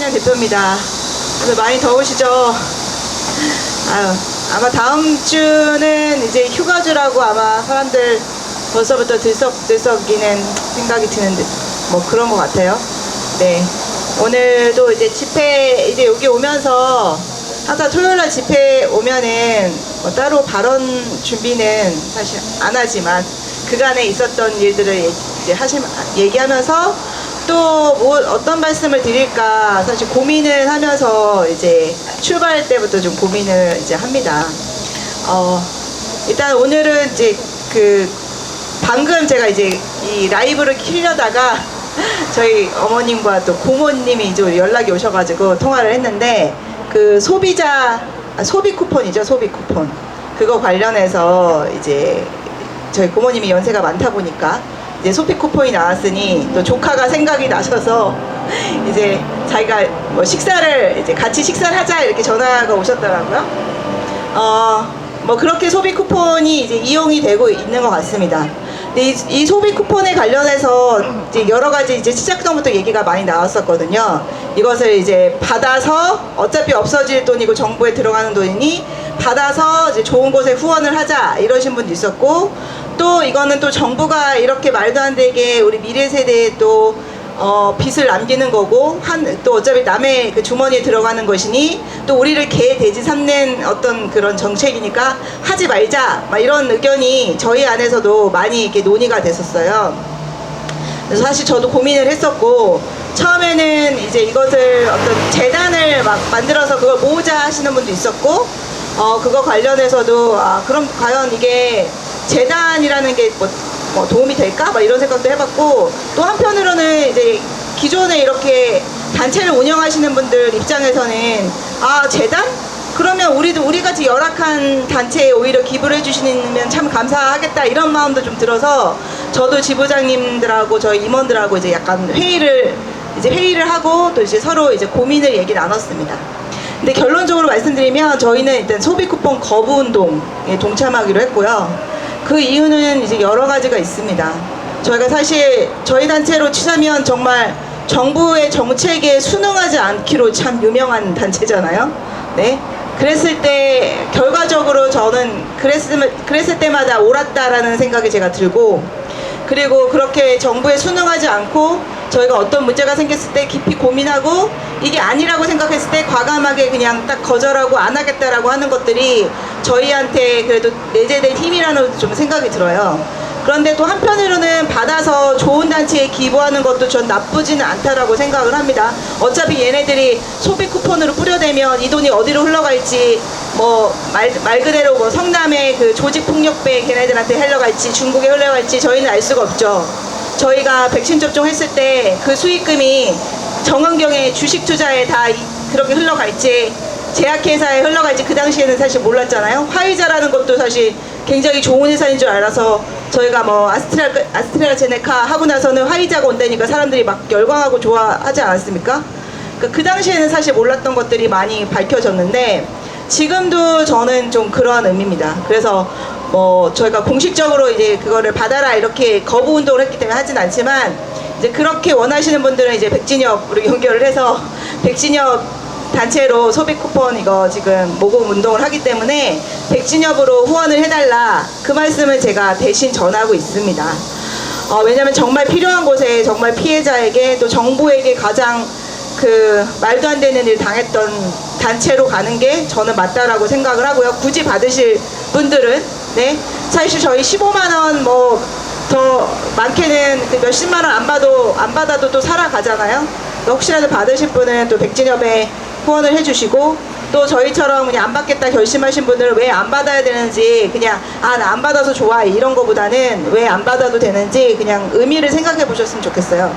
신현 대표입니다. 오늘 많이 더우시죠? 아유, 아마 다음 주는 이제 휴가주라고 아마 사람들 벌써부터 들썩들썩이는 생각이 드는데 뭐 그런 것 같아요. 네. 오늘도 이제 집회 이제 여기 오면서 항상 토요일날 집회 오면은 뭐 따로 발언 준비는 사실 안 하지만 그간에 있었던 일들을 얘- 이제 하시 얘기하면서 또 뭐 어떤 말씀을 드릴까 사실 고민을 하면서 이제 출발 때부터 좀 고민을 이제 합니다. 어, 일단 오늘은 이제 그 방금 제가 이제 이 라이브를 키려다가 저희 어머님과 또 고모님이 이제 연락이 오셔가지고 통화를 했는데 그 소비자 아, 소비 쿠폰이죠 소비 쿠폰 그거 관련해서 이제 저희 고모님이 연세가 많다 보니까 이제 소비 쿠폰이 나왔으니 또 조카가 생각이 나셔서 이제 자기가 뭐 식사를 이제 같이 식사를 하자 이렇게 전화가 오셨더라고요. 어, 뭐 그렇게 소비 쿠폰이 이제 이용이 되고 있는 것 같습니다. 근데 이, 이 소비 쿠폰에 관련해서 이제 여러 가지 이제 시작 전부터 얘기가 많이 나왔었거든요. 이것을 이제 받아서 어차피 없어질 돈이고 정부에 들어가는 돈이니 받아서 이제 좋은 곳에 후원을 하자 이러신 분도 있었고 또 이거는 또 정부가 이렇게 말도 안 되게 우리 미래 세대에 또 어, 빚을 남기는 거고 한 또 어차피 남의 그 주머니에 들어가는 것이니 또 우리를 개 돼지 삼는 어떤 그런 정책이니까 하지 말자 막 이런 의견이 저희 안에서도 많이 이렇게 논의가 됐었어요. 그래서 사실 저도 고민을 했었고 처음에는 이제 이것을 어떤 재단을 막 만들어서 그걸 모으자 하시는 분도 있었고 어 그거 관련해서도 아 그럼 과연 이게 재단이라는 게 뭐 뭐 도움이 될까? 막 이런 생각도 해봤고 또 한편으로는 이제 기존에 이렇게 단체를 운영하시는 분들 입장에서는 아 재단? 그러면 우리도 우리 같이 열악한 단체에 오히려 기부를 해주시면 참 감사하겠다 이런 마음도 좀 들어서 저도 지부장님들하고 저희 임원들하고 이제 약간 회의를 이제 회의를 하고 또 이제 서로 이제 고민을 얘기 나눴습니다. 근데 결론적으로 말씀드리면 저희는 일단 소비 쿠폰 거부 운동에 동참하기로 했고요. 그 이유는 이제 여러 가지가 있습니다. 저희가 사실 저희 단체로 치자면 정말 정부의 정책에 순응하지 않기로 참 유명한 단체잖아요. 네. 그랬을 때 결과적으로 저는 그랬을, 그랬을 때마다 옳았다라는 생각이 제가 들고 그리고 그렇게 정부에 순응하지 않고 저희가 어떤 문제가 생겼을 때 깊이 고민하고 이게 아니라고 생각했을 때 과감하게 그냥 딱 거절하고 안 하겠다라고 하는 것들이 저희한테 그래도 내재된 힘이라는 좀 생각이 들어요. 그런데 또 한편으로는 받아서 좋은 단체에 기부하는 것도 전 나쁘지는 않다라고 생각을 합니다. 어차피 얘네들이 소비 쿠폰으로 뿌려대면 이 돈이 어디로 흘러갈지 뭐 말 말 그대로 뭐 성남의 그 조직 폭력배 걔네들한테 흘러갈지 중국에 흘러갈지 저희는 알 수가 없죠. 저희가 백신 접종했을 때 그 수익금이 정은경의 주식 투자에 다 이- 그렇게 흘러갈지 제약회사에 흘러갈지 그 당시에는 사실 몰랐잖아요. 화이자라는 것도 사실 굉장히 좋은 회사인 줄 알아서 저희가 뭐 아스트라 아스트라제네카 하고 나서는 화이자가 온다니까 사람들이 막 열광하고 좋아하지 않았습니까? 그, 그 당시에는 사실 몰랐던 것들이 많이 밝혀졌는데 지금도 저는 좀 그러한 의미입니다. 그래서 뭐 저희가 공식적으로 이제 그거를 받아라 이렇게 거부 운동을 했기 때문에 하진 않지만 이제 그렇게 원하시는 분들은 이제 백진엽으로 연결을 해서 백진엽 단체로 소비 쿠폰 이거 지금 모금 운동을 하기 때문에 백진엽으로 후원을 해달라 그 말씀을 제가 대신 전하고 있습니다. 어, 왜냐면 정말 필요한 곳에 정말 피해자에게 또 정부에게 가장 그 말도 안 되는 일 당했던 단체로 가는 게 저는 맞다라고 생각을 하고요. 굳이 받으실 분들은 네 사실 저희 15만 원 뭐 더 많게는 그 몇십만 원 안 받아도 안 받아도 또 살아가잖아요. 혹시라도 받으실 분은 또 백진엽에 후원을 해주시고 또 저희처럼 그냥 안 받겠다 결심하신 분들은 왜 안 받아야 되는지 그냥 아 나 안 받아서 좋아 이런 거보다는 왜 안 받아도 되는지 그냥 의미를 생각해 보셨으면 좋겠어요.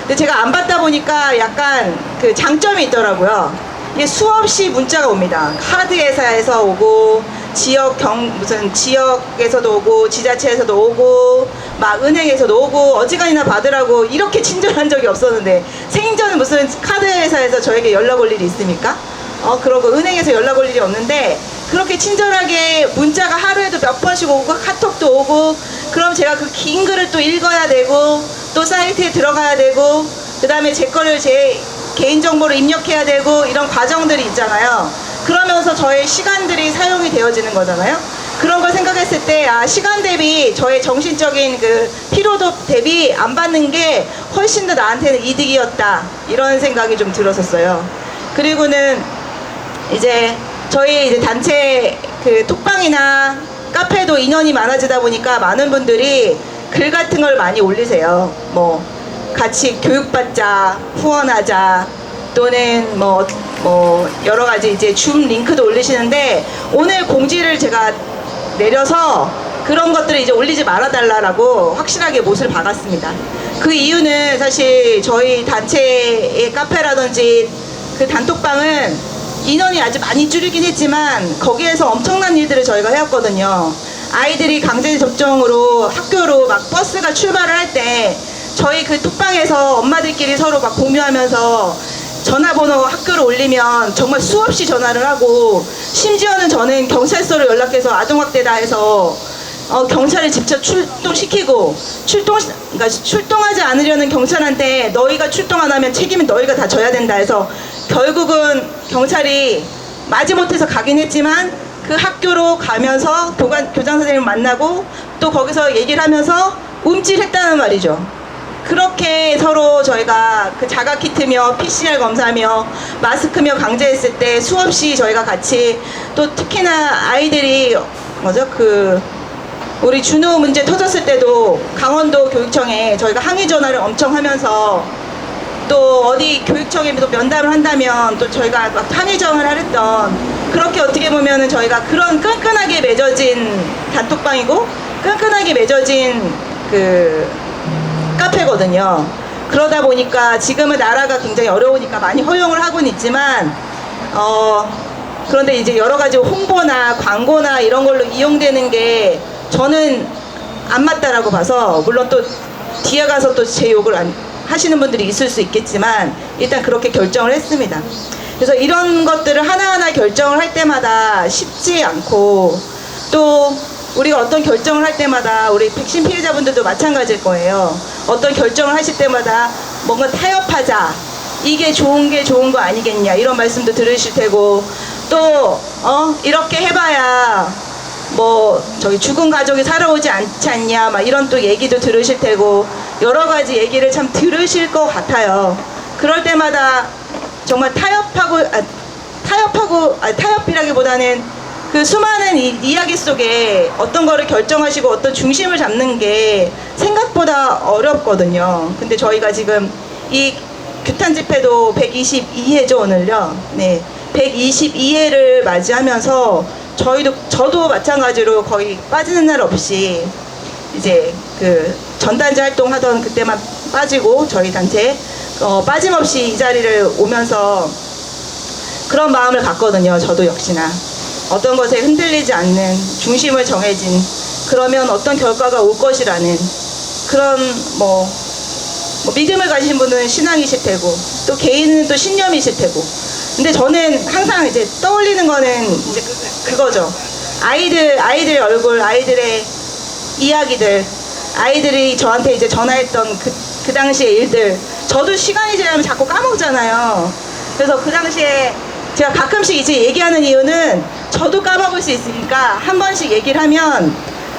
근데 제가 안 받다 보니까 약간 그 장점이 있더라고요. 이게 수없이 문자가 옵니다. 카드 회사에서 오고 지역 경 무슨 지역에서도 오고 지자체에서도 오고 막 은행에서도 오고 어지간히나 받으라고 이렇게 친절한 적이 없었는데 생전은 무슨 카드 회사에서 저에게 연락 올 일이 있습니까? 어 그러고 은행에서 연락 올 일이 없는데 그렇게 친절하게 문자가 하루에도 몇 번씩 오고 카톡도 오고 그럼 제가 그 긴 글을 또 읽어야 되고 또 사이트에 들어가야 되고 그 다음에 제 거를 제 개인정보를 입력해야 되고 이런 과정들이 있잖아요. 그러면서 저의 시간들이 사용이 되어지는 거잖아요. 그런 걸 생각했을 때, 아, 시간 대비 저의 정신적인 그 피로도 대비 안 받는 게 훨씬 더 나한테는 이득이었다. 이런 생각이 좀 들었었어요. 그리고는 이제 저희 이제 단체 그 톡방이나 카페도 인원이 많아지다 보니까 많은 분들이 글 같은 걸 많이 올리세요. 뭐 같이 교육받자, 후원하자 또는 뭐, 뭐 여러 가지 이제 줌 링크도 올리시는데 오늘 공지를 제가 내려서 그런 것들을 이제 올리지 말아달라고 확실하게 못을 박았습니다. 그 이유는 사실 저희 단체의 카페라든지 그 단톡방은 인원이 아주 많이 줄이긴 했지만 거기에서 엄청난 일들을 저희가 해왔거든요. 아이들이 강제 접종으로 학교로 막 버스가 출발을 할 때 저희 그 톡방에서 엄마들끼리 서로 막 공유하면서 전화번호 학교로 올리면 정말 수없이 전화를 하고 심지어는 저는 경찰서로 연락해서 아동학대다 해서 어, 경찰을 직접 출동시키고 출동 그러니까 출동하지 않으려는 경찰한테 너희가 출동 안 하면 책임은 너희가 다 져야 된다 해서 결국은 경찰이 마지못해서 가긴 했지만 그 학교로 가면서 교관 교장 선생님 만나고 또 거기서 얘기를 하면서 움찔했다는 말이죠. 그렇게 서로 저희가 그 자가 키트며 PCR 검사며 마스크며 강제했을 때 수없이 저희가 같이 또 특히나 아이들이 뭐죠? 그 우리 준우 문제 터졌을 때도 강원도 교육청에 저희가 항의 전화를 엄청 하면서 또 어디 교육청에 또 면담을 한다면 또 저희가 막 항의 전화를 했던 그렇게 어떻게 보면은 저희가 그런 끈끈하게 맺어진 단톡방이고 끈끈하게 맺어진 그 카페거든요. 그러다 보니까 지금은 나라가 굉장히 어려우니까 많이 허용을 하고는 있지만 어 그런데 이제 여러 가지 홍보나 광고나 이런 걸로 이용되는 게 저는 안 맞다라고 봐서 물론 또 뒤에 가서 또 제 욕을 안 하시는 분들이 있을 수 있겠지만 일단 그렇게 결정을 했습니다. 그래서 이런 것들을 하나하나 결정을 할 때마다 쉽지 않고 또 우리가 어떤 결정을 할 때마다 우리 백신 피해자분들도 마찬가지일 거예요. 어떤 결정을 하실 때마다 뭔가 타협하자. 이게 좋은 게 좋은 거 아니겠냐 이런 말씀도 들으실 테고 또 어 이렇게 해 봐야 뭐 저기 죽은 가족이 살아오지 않지 않냐 막 이런 또 얘기도 들으실 테고 여러 가지 얘기를 참 들으실 것 같아요. 그럴 때마다 정말 타협하고 아, 타협하고 아, 타협이라기보다는 그 수많은 이, 이야기 속에 어떤 거를 결정하시고 어떤 중심을 잡는 게 생각보다 어렵거든요. 근데 저희가 지금 이 규탄 집회도 122회죠 오늘요. 네, 122회를 맞이하면서 저희도 저도 마찬가지로 거의 빠지는 날 없이 이제 그 전단지 활동하던 그때만 빠지고 저희 단체 어, 빠짐없이 이 자리를 오면서 그런 마음을 갖거든요. 저도 역시나 어떤 것에 흔들리지 않는 중심을 정해진 그러면 어떤 결과가 올 것이라는 그런 뭐, 뭐 믿음을 가지신 분은 신앙이실 테고 또 개인은 또 신념이실 테고. 근데 저는 항상 이제 떠올리는 거는 이제 그- 그거죠. 아이들 아이들 얼굴 아이들의 이야기들 아이들이 저한테 이제 전화했던 그, 그 당시의 일들. 저도 시간이 지나면 자꾸 까먹잖아요. 그래서 그 당시에 제가 가끔씩 이제 얘기하는 이유는 저도 까먹을 수 있으니까 한 번씩 얘기를 하면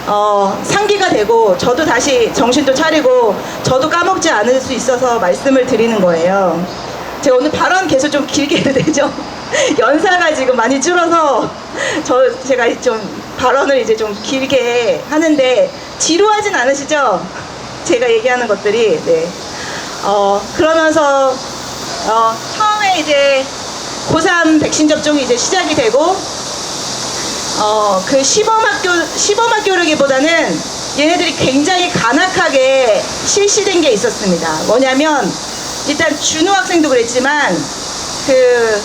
어, 상기가 되고 저도 다시 정신도 차리고 저도 까먹지 않을 수 있어서 말씀을 드리는 거예요 제가 오늘 발언 계속 좀 길게 해도 되죠? 연사가 지금 많이 줄어서 저 제가 좀 발언을 이제 좀 길게 하는데 지루하진 않으시죠? 제가 얘기하는 것들이 네. 어 그러면서 어 처음에 이제 고3 백신 접종이 이제 시작이 되고 어 그 시범학교 시범학교라기보다는 얘네들이 굉장히 간악하게 실시된 게 있었습니다. 뭐냐면 일단 준우 학생도 그랬지만 그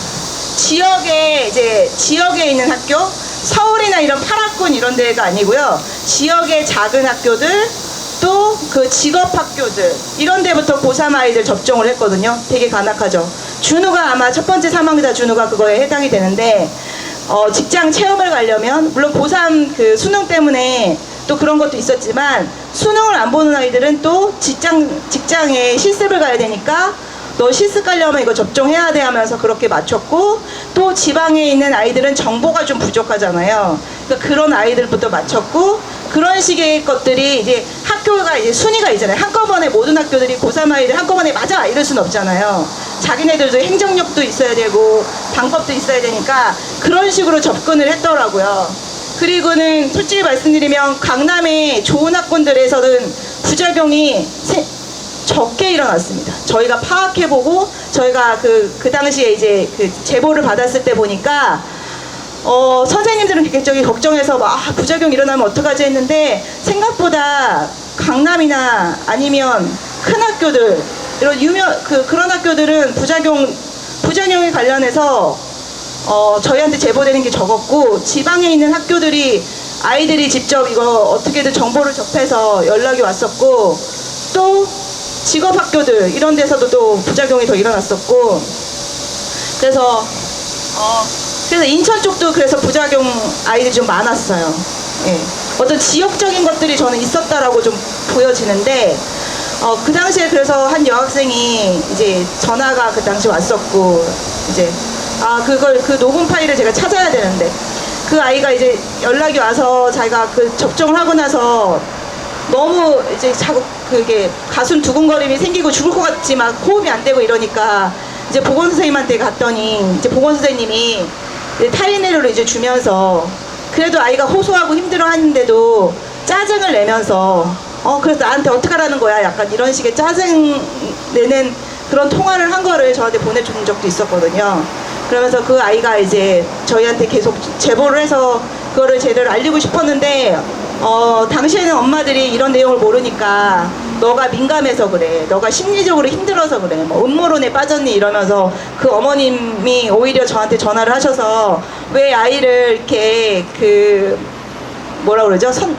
지역에 이제 지역에 있는 학교 서울이나 이런 파라군 이런 데가 아니고요. 지역의 작은 학교들 또 그 직업 학교들 이런 데부터 고3 아이들 접종을 했거든요. 되게 간악하죠 준우가 아마 첫 번째 사망자 준우가 그거에 해당이 되는데 어, 직장 체험을 가려면 물론 고3 그 수능 때문에 또 그런 것도 있었지만 수능을 안 보는 아이들은 또 직장 직장에 실습을 가야 되니까 너 시스 깔려면 이거 접종해야 돼 하면서 그렇게 맞췄고 또 지방에 있는 아이들은 정보가 좀 부족하잖아요. 그러니까 그런 아이들부터 맞췄고 그런 식의 것들이 이제 학교가 이제 순위가 있잖아요. 한꺼번에 모든 학교들이 고3 아이들 한꺼번에 맞아 이럴 수는 없잖아요. 자기네들도 행정력도 있어야 되고 방법도 있어야 되니까 그런 식으로 접근을 했더라고요. 그리고는 솔직히 말씀드리면 강남의 좋은 학군들에서는 부작용이 세- 적게 일어났습니다. 저희가 파악해보고 저희가 그, 그 당시에 이제 그 제보를 받았을 때 보니까 어, 선생님들은 굉장히 걱정해서 막 아, 부작용 일어나면 어떡하지 했는데 생각보다 강남이나 아니면 큰 학교들 이런 유명 그 그런 학교들은 부작용 부작용에 관련해서 어, 저희한테 제보되는 게 적었고 지방에 있는 학교들이 아이들이 직접 이거 어떻게든 정보를 접해서 연락이 왔었고 또 직업 학교들 이런 데서도 또 부작용이 더 일어났었고 그래서 어, 그래서 인천 쪽도 그래서 부작용 아이들이 좀 많았어요. 예. 어떤 지역적인 것들이 저는 있었다라고 좀 보여지는데 어, 그 당시에 그래서 한 여학생이 이제 전화가 그 당시 왔었고 이제 아 그걸 그 녹음 파일을 제가 찾아야 되는데 그 아이가 이제 연락이 와서 자기가 그 접종을 하고 나서 너무 이제 자꾸 그게 가슴 두근거림이 생기고 죽을 것 같지 막 호흡이 안 되고 이러니까 이제 보건 선생님한테 갔더니 이제 보건 선생님이 이제 타이네로를 이제 주면서 그래도 아이가 호소하고 힘들어 하는데도 짜증을 내면서 어 그래서 나한테 어떡하라는 거야? 약간 이런 식의 짜증 내는 그런 통화를 한 거를 저한테 보내준 적도 있었거든요. 그러면서 그 아이가 이제 저희한테 계속 제보를 해서 그거를 제대로 알리고 싶었는데 어 당시에는 엄마들이 이런 내용을 모르니까 너가 민감해서 그래. 너가 심리적으로 힘들어서 그래. 뭐 음모론에 빠졌니? 이러면서 그 어머님이 오히려 저한테 전화를 하셔서 왜 아이를 이렇게 그 뭐라 그러죠? 선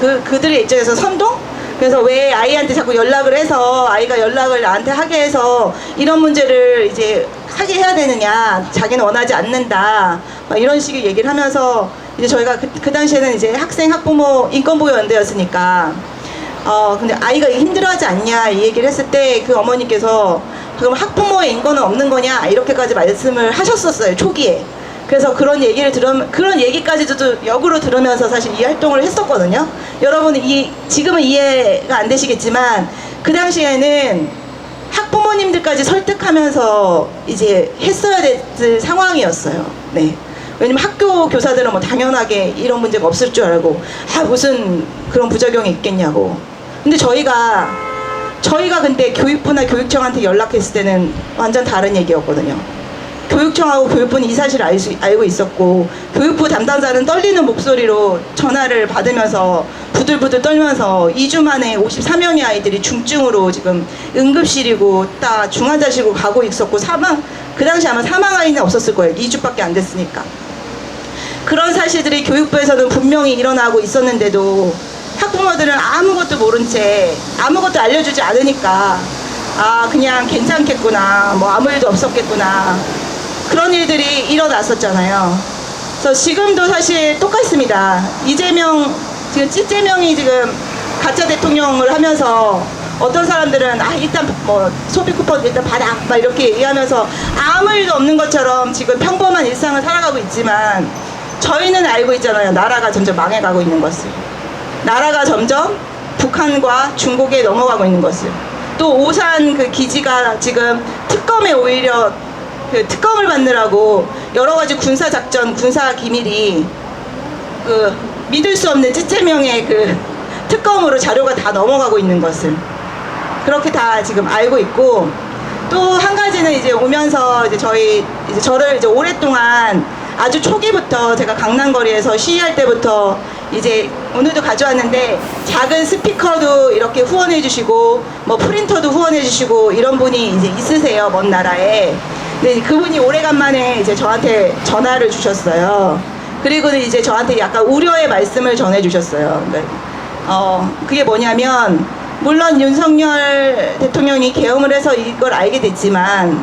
그 그들의 입장에서 선동? 그래서 왜 아이한테 자꾸 연락을 해서 아이가 연락을 나한테 하게 해서 이런 문제를 이제 하게 해야 되느냐? 자기는 원하지 않는다. 막 이런 식의 얘기를 하면서 이제 저희가 그, 그 당시에는 이제 학생 학부모 인권보호연대였으니까 어 근데 아이가 힘들어하지 않냐? 이 얘기를 했을 때 그 어머니께서 그럼 학부모의 인권은 없는 거냐? 이렇게까지 말씀을 하셨었어요 초기에 그래서 그런 얘기를 들으면 그런 얘기까지도 또 역으로 들으면서 사실 이 활동을 했었거든요. 여러분 이 지금은 이해가 안 되시겠지만 그 당시에는 학부모님들까지 설득하면서 이제 했어야 될 상황이었어요. 네. 왜냐면 학교 교사들은 뭐 당연하게 이런 문제가 없을 줄 알고 아 무슨 그런 부작용이 있겠냐고. 근데 저희가 저희가 근데 교육부나 교육청한테 연락했을 때는 완전 다른 얘기였거든요. 교육청하고 교육부는 이 사실을 알 수, 알고 있었고 교육부 담당자는 떨리는 목소리로 전화를 받으면서 부들부들 떨면서 2주 만에 54명의 아이들이 중증으로 지금 응급실이고 딱 중환자실로 가고 있었고 사망 그 당시 아마 사망 아이는 없었을 거예요. 2주밖에 안 됐으니까. 그런 사실들이 교육부에서는 분명히 일어나고 있었는데도 학부모들은 아무것도 모른 채 아무것도 알려주지 않으니까 아 그냥 괜찮겠구나 뭐 아무 일도 없었겠구나 그런 일들이 일어났었잖아요. 그래서 지금도 사실 똑같습니다. 이재명 지금 찌재명이 지금 가짜 대통령을 하면서 어떤 사람들은 아 일단 뭐 소비 쿠폰 일단 받아 막 이렇게 얘기하면서 아무 일도 없는 것처럼 지금 평범한 일상을 살아가고 있지만 저희는 알고 있잖아요. 나라가 점점 망해가고 있는 것을. 나라가 점점 북한과 중국에 넘어가고 있는 것을. 또 오산 그 기지가 지금 특검에 오히려 그 특검을 받느라고 여러 가지 군사 작전, 군사 기밀이 그 믿을 수 없는 찌째명의 그 특검으로 자료가 다 넘어가고 있는 것을 그렇게 다 지금 알고 있고 또 한 가지는 이제 오면서 이제 저희 이제 저를 이제 오랫동안 아주 초기부터 제가 강남거리에서 시위할 때부터 이제 오늘도 가져왔는데 작은 스피커도 이렇게 후원해 주시고 뭐 프린터도 후원해 주시고 이런 분이 이제 있으세요 먼 나라에 근데 그분이 오래간만에 이제 저한테 전화를 주셨어요. 그리고는 이제 저한테 약간 우려의 말씀을 전해 주셨어요. 그러니까 어, 그게 뭐냐면, 물론 윤석열 대통령이 계엄을 해서 이걸 알게 됐지만,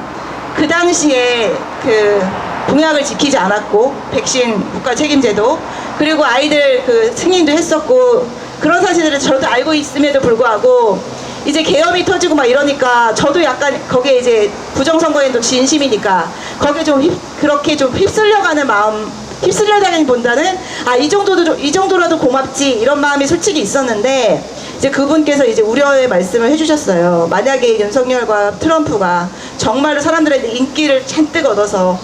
그 당시에 그 공약을 지키지 않았고, 백신 국가 책임제도, 그리고 아이들 그 승인도 했었고, 그런 사실들을 저도 알고 있음에도 불구하고, 이제 계엄이 터지고 막 이러니까 저도 약간 거기에 이제 부정선거에도 진심이니까 거기에 좀 휩, 그렇게 좀 휩쓸려가는 마음 휩쓸려다기보다는 아 이 정도도 좀- 이 정도라도 고맙지 이런 마음이 솔직히 있었는데 이제 그분께서 이제 우려의 말씀을 해주셨어요. 만약에 윤석열과 트럼프가 정말로 사람들의 인기를 잔뜩 얻어서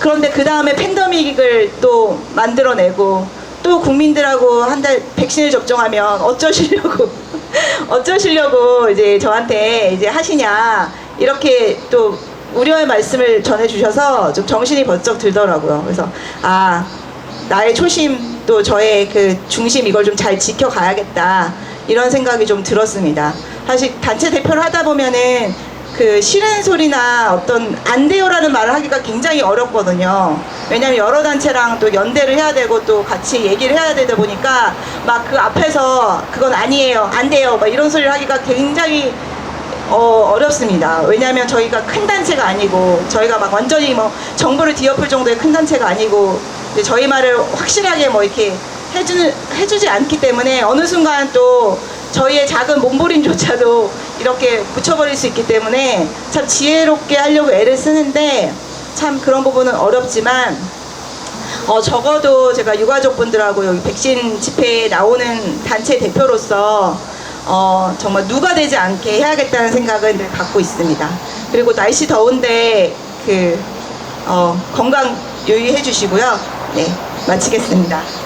그런데 그 다음에 팬데믹을 또 만들어내고 또 국민들하고 한 달 백신을 접종하면 어쩌시려고 어쩌시려고 이제 저한테 이제 하시냐 이렇게 또 우려의 말씀을 전해주셔서 좀 정신이 번쩍 들더라고요. 그래서 아 나의 초심 또 저의 그 중심 이걸 좀 잘 지켜가야겠다 이런 생각이 좀 들었습니다. 사실 단체 대표를 하다 보면은 그 싫은 소리나 어떤 안 돼요라는 말을 하기가 굉장히 어렵거든요. 왜냐하면 여러 단체랑 또 연대를 해야 되고 또 같이 얘기를 해야 되다 보니까 막 그 앞에서 그건 아니에요, 안 돼요, 막 이런 소리를 하기가 굉장히 어, 어렵습니다. 왜냐하면 저희가 큰 단체가 아니고 저희가 막 완전히 뭐 정부를 뒤엎을 정도의 큰 단체가 아니고 저희 말을 확실하게 뭐 이렇게 해주는 해주지 않기 때문에 어느 순간 또 저희의 작은 몸부림조차도 이렇게 묻혀버릴 수 있기 때문에 참 지혜롭게 하려고 애를 쓰는데 참 그런 부분은 어렵지만 어, 적어도 제가 유가족분들하고 여기 백신 집회에 나오는 단체 대표로서 어, 정말 누가 되지 않게 해야겠다는 생각을 늘 갖고 있습니다. 그리고 날씨 더운데 그 어, 건강 유의해 주시고요. 네, 마치겠습니다.